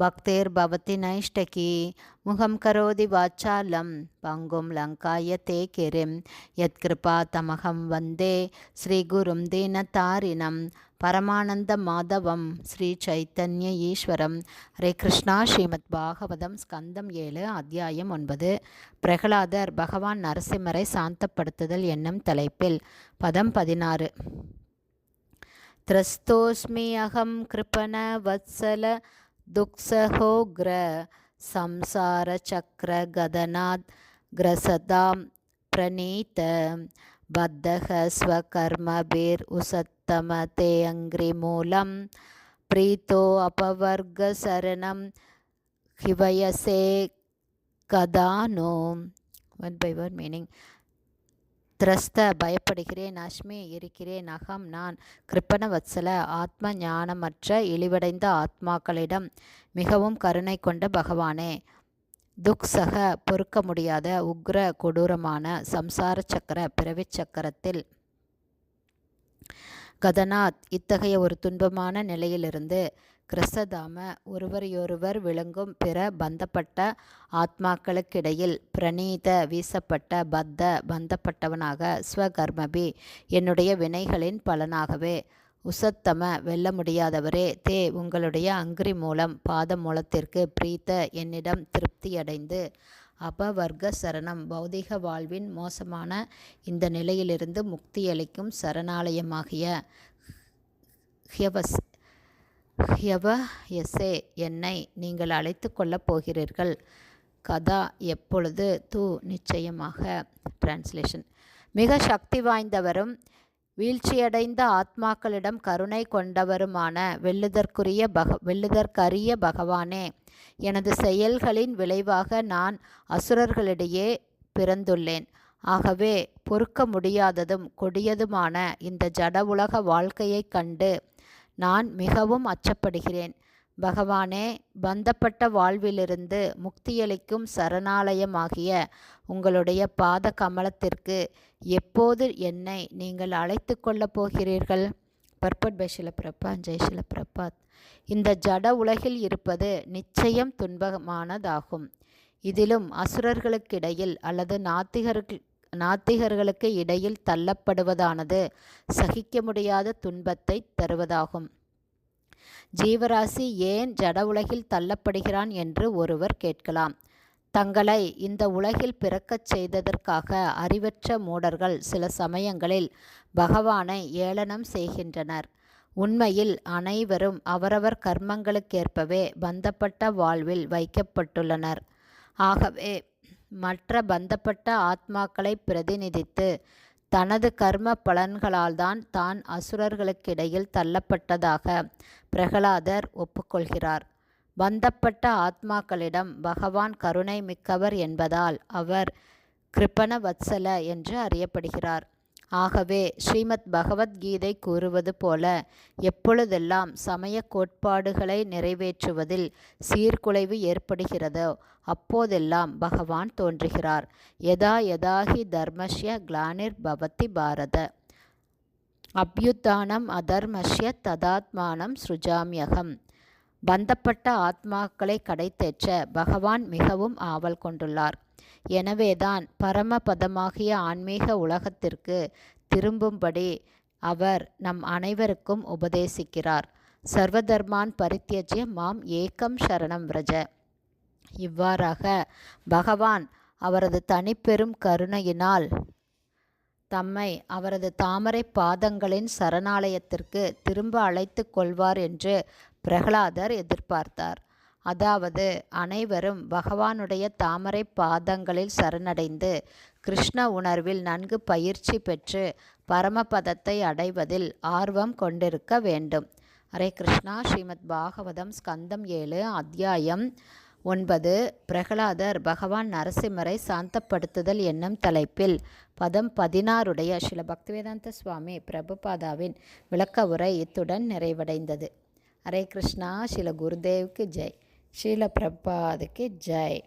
பக்தேர் பவதி நைஷ்டகி முகம் கரோதி வாச்சாலம் பங்கும் லங்காய தே யத் கிருபா தமகம் வந்தே ஸ்ரீகுரும் தீனதாரிணம் பரமானந்த மாதவம் ஸ்ரீ சைத்தன்ய ஈஸ்வரம். ஹரே கிருஷ்ணா ஸ்ரீமத் பாகவதம் ஸ்கந்தம் ஏழு அத்தியாயம் ஒன்பது. பிரகலாதர் பகவான் நரசிம்மரை சாந்தப்படுத்துதல் என்னும் தலைப்பில் பதம் பதினாறு. திரஸ்தோஸ்மி அகம் கிருபண வத்சல துக்ஸகோக்ர சம்சார சக்கர கதனாத் கிரசதாம் பிரணீத பத்தகஸ்வகர்மபீர் உசத்தம தேயங்கிரிமூலம் பிரீத்தோ அபவர்கசரணம் ஹிவயசே கதானோ. ஒன் பை ஒன் மீனிங் திரஸ்த பயப்படுகிறேன் அஷ்மி இருக்கிறேன் அகம் நான். கிருப்பண வத்சல ஆத்ம ஞானமற்ற இழிவடைந்த ஆத்மாக்களிடம் மிகவும் கருணை கொண்ட பகவானே. துக்ஸக பொறுக்க முடியாத உக்ர கொடூரமான சம்சார சக்கர பிறவி சக்கரத்தில். கதநாத் இத்தகைய ஒரு துன்பமான நிலையிலிருந்து கிறிஸ்ததாம ஒருவரையொருவர் விளங்கும் பிற பந்தப்பட்ட ஆத்மாக்களுக்கிடையில் பிரணீத வீசப்பட்ட பத்த பந்தப்பட்டவனாக ஸ்வகர்மபி என்னுடைய வினைகளின் பலனாகவே. உசத்தம வெல்ல முடியாதவரே தே உங்களுடைய அங்கிரி மூலம் பாத மூலத்திற்கு பிரீத்த என்னிடம் திருப்தியடைந்து. அபவர்க்க சரணம். பௌதிக வாழ்வின் மோசமான இந்த நிலையிலிருந்து முக்தியளிக்கும் சரணாலயமாகிய ஹியவஸ் ஹியவயசே என்னை நீங்கள் அழைத்து கொள்ளப் போகிறீர்கள். கதா எப்பொழுது? தூ நிச்சயமாக. டிரான்ஸ்லேஷன் மிக சக்தி வாய்ந்தவரும் வீழ்ச்சியடைந்த ஆத்மாக்களிடம் கருணை கொண்டவருமான வெல்லுதற்குரிய பக வெல்லுதற்கரிய பகவானே எனது செயல்களின் விளைவாக நான் அசுரர்களிடையே பிறந்துள்ளேன். ஆகவே பொறுக்க முடியாததும் கொடியதுமான இந்த ஜட உலக வாழ்க்கையைக் கண்டு நான் மிகவும் அச்சப்படுகிறேன். பகவானே பந்தப்பட்ட வாழ்விலிருந்து முக்தியளிக்கும் சரணாலயமாகிய உங்களுடைய பாத கமலத்திற்கு எப்போது என்னை நீங்கள் அழைத்து கொள்ளப் போகிறீர்கள்? பர்பட் பை பிரபா ஜெய் பிரபாத் இந்த ஜட உலகில் இருப்பது நிச்சயம் துன்பமானதாகும் இதிலும் அசுரர்களுக்கிடையில் அல்லது நாத்திகர்கள் நாத்திகர்களுக்கு இடையில் தள்ளப்படுவதானது. சகிக்க முடியாத துன்பத்தை தருவதாகும். ஜீவராசி ஏன் ஜட உலகில் தள்ளப்படுகிறான் என்று ஒருவர் கேட்கலாம். தங்களை இந்த உலகில் பிறக்கச் செய்ததற்காக அறிவற்ற மூடர்கள் சில சமயங்களில் பகவானை ஏளனம் செய்கின்றனர். உண்மையில் அனைவரும் அவரவர் கர்மங்களுக்கேற்பவே பந்தப்பட்ட வாழ்வில் வைக்கப்பட்டுள்ளனர். ஆகவே மற்ற பந்தப்பட்ட ஆத்மாக்களை பிரதிநிதித்து தனது கர்ம பலன்களால்தான் தான் அசுரர்களுக்கிடையில் தள்ளப்பட்டதாக பிரகலாதர் ஒப்புக்கொள்கிறார். பந்தப்பட்ட ஆத்மாக்களிடம் பகவான் கருணை மிக்கவர் என்பதால் அவர் கிருப்பண வத்சல என்று அறியப்படுகிறார். ஆகவே ஸ்ரீமத் பகவத்கீதை கூறுவது போல எப்பொழுதெல்லாம் சமய கோட்பாடுகளை நிறைவேற்றுவதில் சீர்குலைவு ஏற்படுகிறதோ அப்போதெல்லாம் பகவான் தோன்றுகிறார். யதா யதாஹி தர்மஸ்ய கிளானிர் பவதி பாரத. அபியுத்தானம் அதர்மஸ்ய ததாத்மானம் சுஜாமியகம் பந்தப்பட்ட ஆத்மாக்களை கடைத்தேற்ற பகவான் மிகவும் ஆவல் கொண்டுள்ளார். எனவேதான் பரமபதமாகிய ஆன்மீக உலகத்திற்கு திரும்பும்படி அவர் நம் அனைவருக்கும் உபதேசிக்கிறார். சர்வதர்மான் பரித்தியஜ்ய மாம் ஏக்கம் சரணம் விரஜ. இவ்வாறாக பகவான் அவரது தனிப்பெரும் கருணையினால் தம்மை அவரது தாமரை பாதங்களின் சரணாலயத்திற்கு திரும்ப அழைத்து கொள்வார் என்று பிரகலாதர் எதிர்பார்த்தார். அதாவது அனைவரும் பகவானுடைய தாமரை பாதங்களில் சரணடைந்து கிருஷ்ண உணர்வில் நன்கு பயிற்சி பெற்று பரமபதத்தை அடைவதில் ஆர்வம் கொண்டிருக்க வேண்டும். ஹரே கிருஷ்ணா. ஸ்ரீமத் பாகவதம் ஸ்கந்தம் ஏழு அத்தியாயம் ஒன்பது பிரகலாதர் பகவான் நரசிம்மரை சாந்தப்படுத்துதல் என்னும் தலைப்பில் பதம் பதினாறுடைய ஸ்ரீல பக்திவேதாந்த சுவாமி பிரபுபாதாவின் விளக்க உரை இத்துடன் நிறைவடைந்தது. ஹரே கிருஷ்ணா ஸ்ரீல குருதேவுக்கு ஜெய். ஸ்ரீல பிரபாதுக்கு ஜெய்.